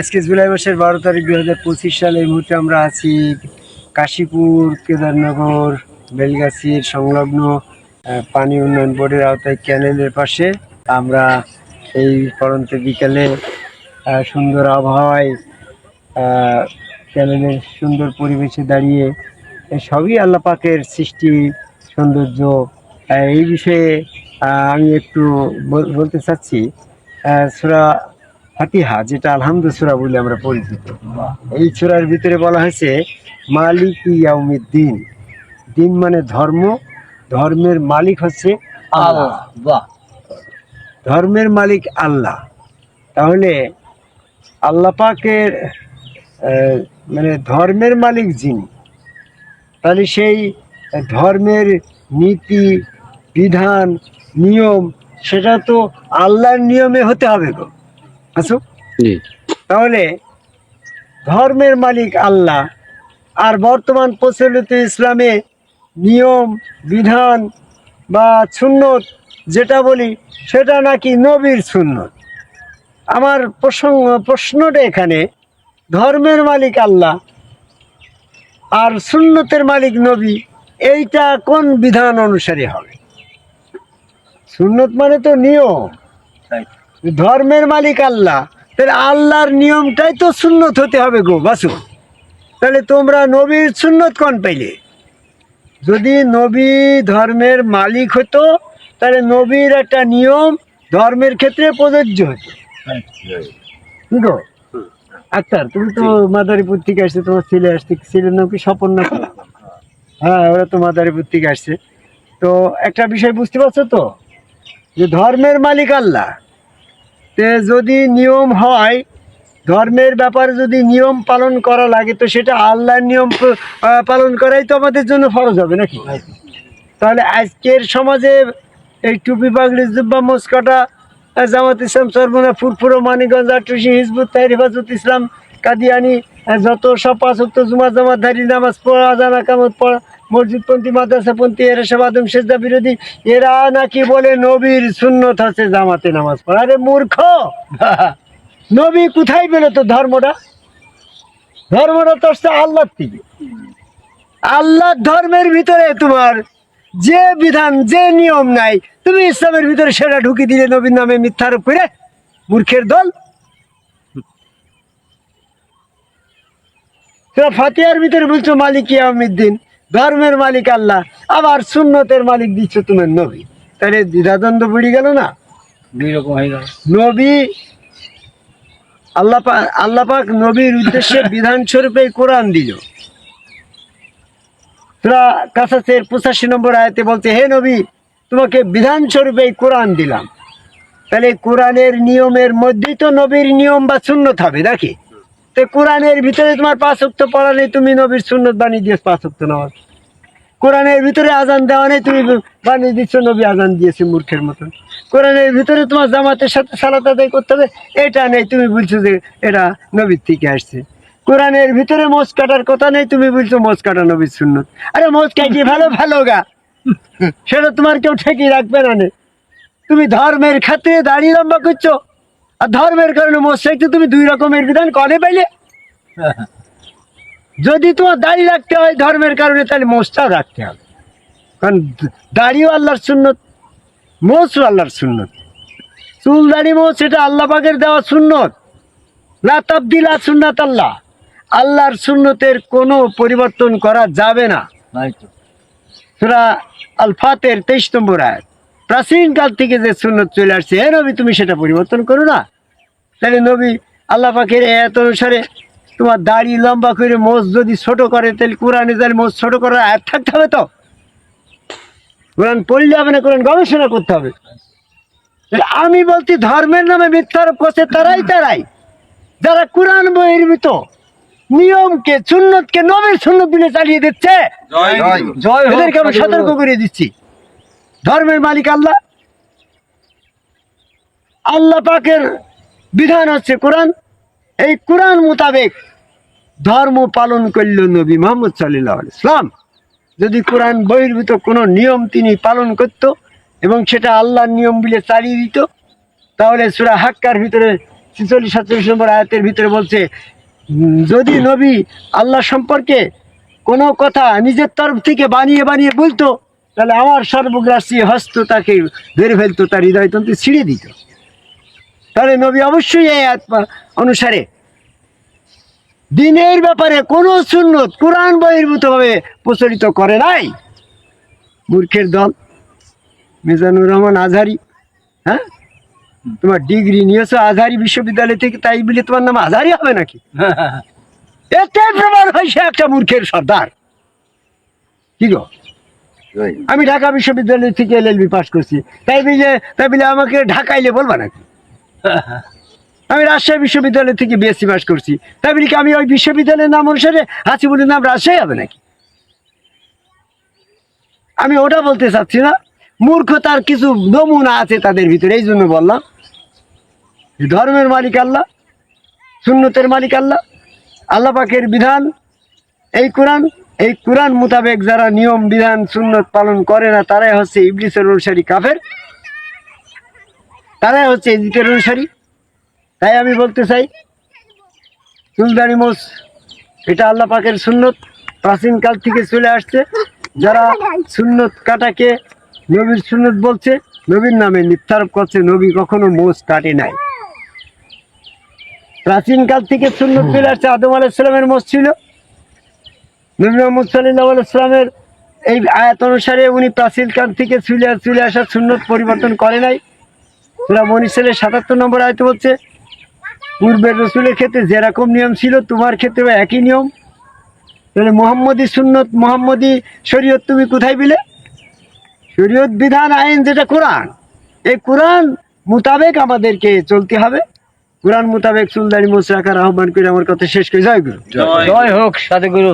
আজকে জুলাই মাসের বারো তারিখ দু হাজার পঁচিশ সালে এই মুহূর্তে আমরা আছি কাশীপুর, কেদারনগর, বেলগাছির সংলগ্ন পানি উন্নয়ন বোর্ডের আওতায় ক্যানেলের পাশে। আমরা এই পরন্ত বিকালে সুন্দর আবহাওয়ায় ক্যানেলের সুন্দর পরিবেশে দাঁড়িয়ে সবই আল্লাহ পাকের সৃষ্টি, সৌন্দর্য এই বিষয়ে আমি একটু বলতে চাচ্ছি। সুরা ফাতিহা যেটা আলহামদু সুরা বলে আমরা পরিচিত। এই সুরার ভিতরে বলা হয়েছে মালিক ইয়াউমিদ্দিন। দিন দিন মানে ধর্ম ধর্মের মালিক হচ্ছে আল্লাহ। বাহ ধর্মের মালিক আল্লাহ। তাহলে আল্লাহ পাকের মানে ধর্মের মালিক যিনি তাহলে সেই ধর্মের নীতি বিধান নিয়ম সেটা তো আল্লাহর নিয়মে হতে হবে গো। আসো তাহলে ধর্মের মালিক আল্লাহ আর বর্তমান প্রচলিত ইসলামে নিয়ম বিধান বা সুন্নত যেটা বলি সেটা নাকি নবীর সুন্নত। আমার প্রসঙ্গ প্রশ্নটা এখানে ধর্মের মালিক আল্লাহ আর সুন্নতের মালিক নবী এইটা কোন বিধান অনুসারে হবে? সুন্নত মানে তো নিয়ম। ধর্মের মালিক আল্লাহ। তাহলে আল্লাহর নিয়মটাই তো সুন্নত হতে হবে গো বাসু। তাহলে তোমরা নবীর সুন্নত কোন পাইলে? যদি নবী ধর্মের মালিক হতো তাহলে নবীর একটা নিয়ম ধর্মের ক্ষেত্রে প্রযোজ্য হতো। গো? তুমি তো মাদারীপুর থেকে আসছে তোমার ছেলে আসছে ছেলের নাম কি স্বপন না? হ্যাঁ ওরা তো মাদারীপুর থেকে আসছে। তো একটা বিষয় বুঝতে পারছ তো? যে ধর্মের মালিক আল্লাহ তে যদি নিয়ম হয়, ধর্মের ব্যাপারে যদি নিয়ম পালন করা লাগে, তো সেটা আল্লাহর নিয়ম পালন করাই তো আমাদের জন্য ফরজ হবে নাকি? তাহলে আজকের সমাজে এই টুপি পাগড়ি, জুব্বা মোসকাটা জামাত ইসলাম সরবনা ফুরফুরো মানিগঞ্জ আটুসি হিজবুত তাহির হেফাজত, ইসলাম, কাদিয়ানি যত সব পাঁচক্ত জুমা জামাতধারী নামাজ পড়া, আজানা কামত পড়া মসজিদপন্থী, মাদ্রাসাপন্থী, এরা সব আদম সেজদা বিরোধী, এরা নাকি বলে নবীর সুন্নত আছে জামাতে নামাজ পড়া। আরে মূর্খ! নবী কোথায় পেল তো ধর্মটা? ধর্মটা তো আসছে আল্লাহর থেকে আল্লাহর ধর্মের ভিতরে তোমার যে বিধান, যে নিয়ম নাই, তুমি ইসলামের ভিতরে সেটা ঢুকি দিলে নবীর নামে মিথ্যারোপ করে মূর্খের দল। ফাতিয়ার ভিতরে বলছো মালিক ইয়ামিদ্দিন ধর্মের মালিক আল্লাহ আবার সুন্নতের মালিক দিচ্ছ তোমার নবী। তাহলে দ্বিধাদ্বন্দ্ব বুড়ি গেল না? দুই রকম হয়ে গেল। নবী আল্লাহ পা- আল্লাহ পাক নবীর উদ্দেশ্যে বিধান স্বরূপে কোরআন দিল। তোরা কাছাসের পঁচাশি নম্বর আয়াতে বলছে হে নবী তোমাকে বিধান স্বরূপে কোরআন দিলাম। তাহলে কোরআনের নিয়মের মধ্যেই তো নবীর নিয়ম বা সুন্নত হবে নাকি? কোরআনের ভিতরে তোমার পাঁচ পড়া নেই, তুমি নবীর সুন্নত বানিয়ে দিয়েছ পাঁচ অক্ত নামাজ। কোরআনের ভিতরে আজান দেওয়া নেই, তুমি বানিয়ে দিচ্ছ নবী আজান দিয়েছে মূর্খের মতন। কোরআনের ভিতরে তোমার জামাতের সাথে সালাত আদায় করতে হবে, এটা নেই, তুমি বলছো যে এটা নবীর থেকে আসছে। কোরআনের ভিতরে মোজ কাটার কথা নেই, তুমি বলছো মোজ কাটা নবীর সুন্নত। আরে মোজ কাটিয়ে ভালো ভালো গা? সেটা তোমার কেউ ঠেকিয়ে রাখবে না নে। তুমি ধর্মের খাতে দাঁড়িয়ে লম্বা করছ। আর ধর্মের কারণে চাইতে তুমি দুই রকমের বিধান কনে পাইলে। যদি তোমার দাড়ি রাখতে হয় ধর্মের কারণে তাহলে মোষটাও রাখতে হবে। কারণ দাড়িও আল্লাহর সুন্নত মোষও আল্লাহর সুন্নত। চুল দাড়ি মোষ এটা আল্লাহ পাকের দেওয়া সুন্নত। লা তাবদিল সুন্নাত আল্লাহ। আল্লাহর সুন্নতের কোনো পরিবর্তন করা যাবে না। সুরা আল ফাতের তেইশ নম্বর আয়াত। প্রাচীনকাল থেকে যে সুন্নত চলে আসছে হে নবী তুমি সেটা পরিবর্তন করো না। তাহলে নবী আল্লাহ পাখের এত অনুসারে তোমার দাড়ি লম্বা করে মোষ যদি ছোট করে তাহলে কোরআনে তাহলে মোষ ছোট করার আয়াত থাকতে হবে তো? কোরআন পড়লে হবে না কোরআন গবেষণা করতে হবে। আমি বলছি ধর্মের নামে মিথ্যারোপ করছে তারাই তারাই। যারা কোরআন বহির্ভূত নিয়মকে সুন্নতকে নবীর সুন্নত দিলে চালিয়ে দিচ্ছে জয় এদেরকে আমি সতর্ক করে দিচ্ছি। ধর্মের মালিক আল্লাহ। আল্লাহ পাকের বিধান হচ্ছে কোরআন। এই কোরআন মোতাবেক ধর্ম পালন করল নবী মোহাম্মদ সাল্লাহ ইসলাম যদি কোরআন বহির্ভূত কোনো নিয়ম তিনি পালন করত এবং সেটা আল্লাহর নিয়ম বলে চালিয়ে দিত, তাহলে সুরা হাক্কার ভিতরে ছিচল্লিশ, সাতচল্লিশ নম্বর আয়াতের ভিতরে বলছে, যদি নবী আল্লাহ সম্পর্কে কোনো কথা নিজের তরফ থেকে বানিয়ে বানিয়ে বলতো তাহলে আমার সর্বগ্রাসী হস্ত তাকে ধরে ফেলতো তার হৃদয়তন্ত্র ছিঁড়ে দিত। তাহলে নবী অবশ্যই এই আয়াত পা- অনুসারে। দিনের ব্যাপারে কোনো সুন্নত কোরআন বহির্ভূতভাবে প্রচলিত করে নাই। মূর্খের দল মিজানুর রহমান আজহারি হ্যাঁ? তোমার ডিগ্রি নিয়েছো আজহারি বিশ্ববিদ্যালয় থেকে তাই বলে তোমার নাম আজহারি হবে নাকি? এতে প্রমাণ হয়েছে একটা মূর্খের সর্দার। কি গো? আমি ঢাকা বিশ্ববিদ্যালয় থেকে এল এলএলবি পাস করছি। তাই বলে তাই বলে আমাকে ঢাকাইলে বলবা নাকি? আমি রাজশাহী বিশ্ববিদ্যালয় থেকে বিএসসি পাস করছি। তাই বলি কি আমি ওই বিশ্ববিদ্যালয়ের নাম অনুসারে হাসিবুলের নাম রাজশাহী হবে নাকি? আমি ওটা বলতে চাচ্ছি না। মূর্খতার কিছু নমুনা আছে তাদের ভিতরে, এই জন্য বললাম। ধর্মের মালিক আল্লাহ, সুন্নতের মালিক আল্লাহ আল্লাহ পাকের বিধান, এই কোরআন এই কোরআন মোতাবেক যারা নিয়ম, বিধান, সুন্নত পালন করে না, তারাই হচ্ছে ইবলিসের অনুসারী কাফের। তারাই হচ্ছে ইজিতের অনুসারী। তাই আমি বলতে চাই চুলদারি মোস এটা আল্লাহ পাকের সুন্নত প্রাচীনকাল থেকে চলে আসছে। যারা সুন্নত কাটাকে নবীর সুন্নত বলছে, নবীর নামে মিথ্যারোপ করছে, নবী কখনো মোষ কাটে নাই। প্রাচীনকাল থেকে সুন্নত চলে আসছে, আদম আলাইসালামের মোষ ছিল। নবী মোহাম্মদ সাল্লাহ ইসলামের এই আয়াত অনুসারে উনি প্রাচীনকাল থেকে চলে চুলে আসার সুন্নত পরিবর্তন করে নাই। সুরা মনিসেলের সাতাত্তর নম্বর আয়ত হচ্ছে পূর্বের রসুলের ক্ষেত্রে যেরকম নিয়ম ছিল তোমার ক্ষেত্রে একই নিয়ম। তাহলে মোহাম্মদী সুন্নত মোহাম্মদী শরীয়ত তুমি কোথায় বিলে শরীয়ত বিধান আইন যেটা কোরআন এই কোরআন মোতাবেক আমাদেরকে চলতে হবে। কোরআন মোতাবেক চুলদারি মোসরাকার আহ্বান করে আমার কথা শেষ করে। জয় গুরু। জয়। হোক সাথে গুরু।